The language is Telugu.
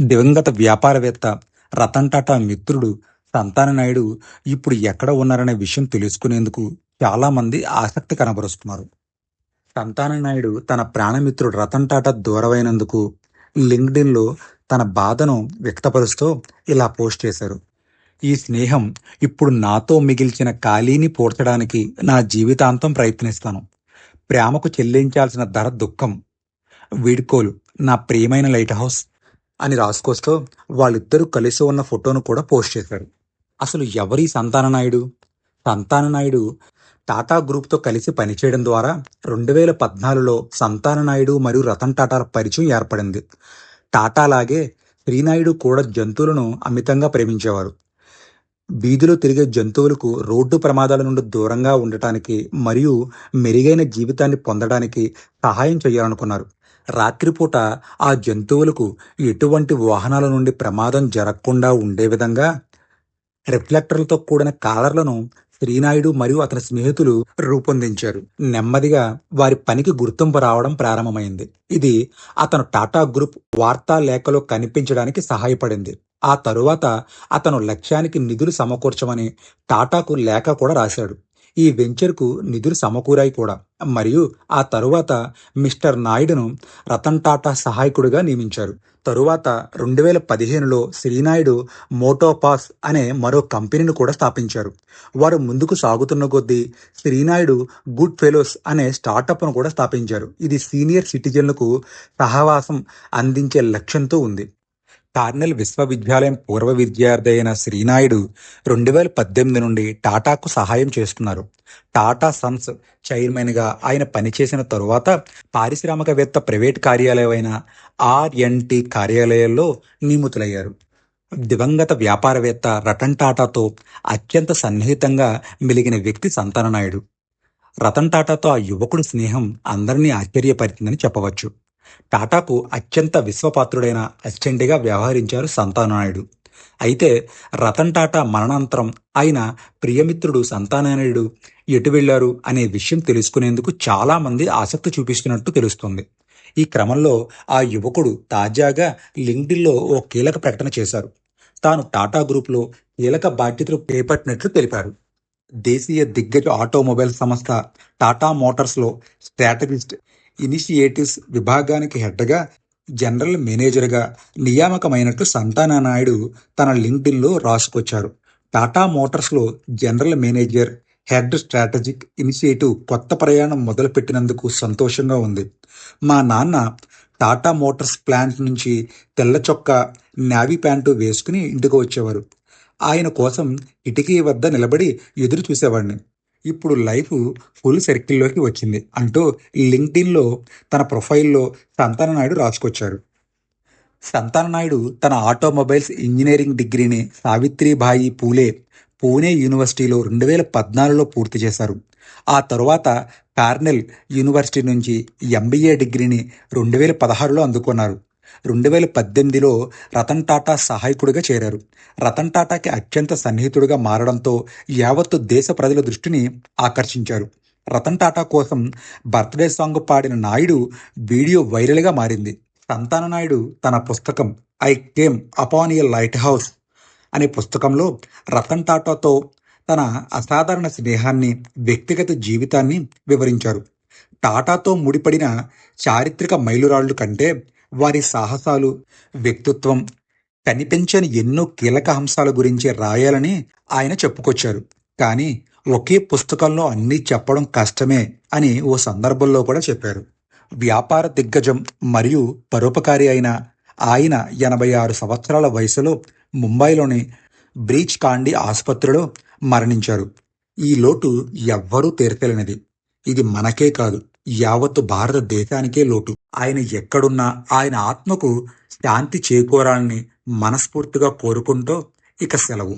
దివంగత వ్యాపారవేత్త రతన్ టాటా మిత్రుడు సంతాన నాయుడు ఇప్పుడు ఎక్కడ ఉన్నారనే విషయం తెలుసుకునేందుకు చాలామంది ఆసక్తి కనబరుస్తున్నారు. సంతాన నాయుడు తన ప్రాణమిత్రుడు రతన్ టాటా దూరమైనందుకు లింక్డ్ఇన్లో తన బాధను వ్యక్తపరుస్తూ ఇలా పోస్ట్ చేశారు. ఈ స్నేహం ఇప్పుడు నాతో మిగిల్చిన ఖాళీని పూడ్చడానికి నా జీవితాంతం ప్రయత్నిస్తాను. ప్రేమకు చెల్లించాల్సిన ధర దుఃఖం. వీడ్కోలు నా ప్రియమైన లైట్ హౌస్ అని రాసుకొస్తూ వాళ్ళిద్దరూ కలిసి ఉన్న ఫోటోను కూడా పోస్ట్ చేశారు. అసలు ఎవరి సంతాన నాయుడు? సంతాన నాయుడు టాటా గ్రూప్తో కలిసి పనిచేయడం ద్వారా రెండు వేల పద్నాలుగులో సంతాన నాయుడు మరియు రతన్ టాటాల పరిచయం ఏర్పడింది. టాటా లాగే శ్రీనాయుడు కూడా జంతువులను అమితంగా ప్రేమించేవారు. వీధిలో తిరిగే జంతువులకు రోడ్డు ప్రమాదాల నుండి దూరంగా ఉండటానికి మరియు మెరుగైన జీవితాన్ని పొందడానికి సహాయం చేయాలనుకున్నారు. రాత్రిపూట ఆ జంతువులకు ఎటువంటి వాహనాల నుండి ప్రమాదం జరగకుండా ఉండే విధంగా రిఫ్లెక్టర్లతో కూడిన కాలర్లను శ్రీనాయుడు మరియు అతని స్నేహితులు రూపొందించారు. నెమ్మదిగా వారి పనికి గుర్తింపు రావడం ప్రారంభమైంది. ఇది అతను టాటా గ్రూప్ వార్తా లేఖలో కనిపించడానికి సహాయపడింది. ఆ తరువాత అతను లక్ష్యానికి నిధులు సమకూర్చమని టాటాకు లేఖ కూడా రాశాడు. ఈ వెంచర్కు నిధులు సమకూరాయి కూడా. మరియు ఆ తరువాత మిస్టర్ నాయుడును రతన్ టాటా సహాయకుడిగా నియమించారు. తరువాత రెండు వేల పదిహేనులో శ్రీనాయుడు మోటోపాస్ అనే మరో కంపెనీని కూడా స్థాపించారు. వారు ముందుకు సాగుతున్న కొద్దీ శ్రీనాయుడు గుడ్ ఫెలోస్ అనే స్టార్టప్ను కూడా స్థాపించారు. ఇది సీనియర్ సిటిజన్లకు సహవాసం అందించే లక్ష్యంతో ఉంది. కార్నెల్ విశ్వవిద్యాలయం పూర్వ విద్యార్థి అయిన శ్రీనాయుడు రెండు వేల పద్దెనిమిది నుండి టాటాకు సహాయం చేస్తున్నారు. టాటా సన్స్ చైర్మన్గా ఆయన పనిచేసిన తరువాత పారిశ్రామికవేత్త ప్రైవేట్ కార్యాలయమైన ఆర్ఎన్టి కార్యాలయాల్లో నియమితులయ్యారు. దివంగత వ్యాపారవేత్త రతన్ టాటాతో అత్యంత సన్నిహితంగా మిలిగిన వ్యక్తి సంతన నాయుడు రతన్ టాటాతో ఆ యువకుడి స్నేహం అందరినీ ఆశ్చర్యపరిచిందని చెప్పవచ్చు. టాటాకు అత్యంత విశ్వపాత్రుడైన అసిస్టెంట్గా వ్యవహరించారు సంతానాయుడు అయితే రతన్ టాటా మరణాంతరం ఆయన ప్రియమిత్రుడు సంతానాయుడు ఎటు వెళ్ళారు అనే విషయం తెలుసుకునేందుకు చాలామంది ఆసక్తి చూపిస్తున్నట్టు తెలుస్తుంది. ఈ క్రమంలో ఆ యువకుడు తాజాగా లింక్డిల్లో ఓ కీలక ప్రకటన చేశారు. తాను టాటా గ్రూప్లో కీలక బాధ్యతలు చేపట్టినట్లు తెలిపారు. దేశీయ దిగ్గజ ఆటోమొబైల్ సంస్థ టాటా మోటార్స్లో స్ట్రాటజిస్ట్ ఇనిషియేటివ్స్ విభాగానికి హెడ్గా జనరల్ మేనేజర్గా నియామకమైనట్లు సంతాన నాయుడు తన లింక్డ్ఇన్లో రాసుకొచ్చారు. Tata మోటార్స్లో general manager head strategic initiative కొత్త ప్రయాణం మొదలుపెట్టినందుకు సంతోషంగా ఉంది. మా నాన్న టాటా మోటార్స్ ప్లాంట్ నుంచి తెల్ల చొక్కా నావీ ప్యాంటు వేసుకుని ఇంటికి వచ్చేవారు. ఆయన కోసం ఇటికీ వద్ద నిలబడి ఎదురు చూసేవాడిని ఇప్పుడు లైఫ్ ఫుల్ సర్కిల్లోకి వచ్చింది. అంటూ లింక్డ్ఇన్లో తన ప్రొఫైల్లో సంతాన నాయుడు రాసుకొచ్చారు. సంతాన నాయుడు తన ఆటోమొబైల్స్ ఇంజనీరింగ్ డిగ్రీని సావిత్రిబాయి పూలే పూణే యూనివర్సిటీలో రెండు వేల పద్నాలుగులో పూర్తి చేశారు. ఆ తరువాత కార్నెల్ యూనివర్సిటీ నుంచి ఎంబీఏ డిగ్రీని రెండు వేల పదహారులో అందుకున్నారు. రెండు వేల పద్దెనిమిదిలో రతన్ టాటా సహాయకుడిగా చేరారు. రతన్ టాటాకి అత్యంత సన్నిహితుడిగా మారడంతో యావత్తు దేశ ప్రజల దృష్టిని ఆకర్షించారు. రతన్ టాటా కోసం బర్త్డే సాంగ్ పాడిన నాయుడు వీడియో వైరల్గా మారింది. సంతాన నాయుడు తన పుస్తకం I came upon a lighthouse అనే పుస్తకంలో రతన్ టాటాతో తన అసాధారణ స్నేహాన్ని వ్యక్తిగత జీవితాన్ని వివరించారు. టాటాతో ముడిపడిన చారిత్రక మైలురాళ్ళు కంటే వారి సాహసాలు వ్యక్తిత్వం కనిపించని ఎన్నో కీలక అంశాల గురించి రాయాలని ఆయన చెప్పుకొచ్చారు. కానీ ఒకే పుస్తకంలో అన్నీ చెప్పడం కష్టమే అని ఓ సందర్భంలో కూడా చెప్పారు. వ్యాపార దిగ్గజం మరియు పరోపకారి అయిన ఆయన ఎనభై ఆరు సంవత్సరాల వయసులో ముంబైలోని బ్రీచ్ కాండి ఆసుపత్రిలో మరణించారు. ఈ లోటు ఎవ్వరూ తీర్చలేనిది ఇది మనకే కాదు యావత్తు భారతదేశానికే లోటు. ఆయన ఎక్కడున్నా ఆయన ఆత్మకు శాంతి చేకూరాలని మనస్ఫూర్తిగా కోరుకుంటూ ఇక సెలవు.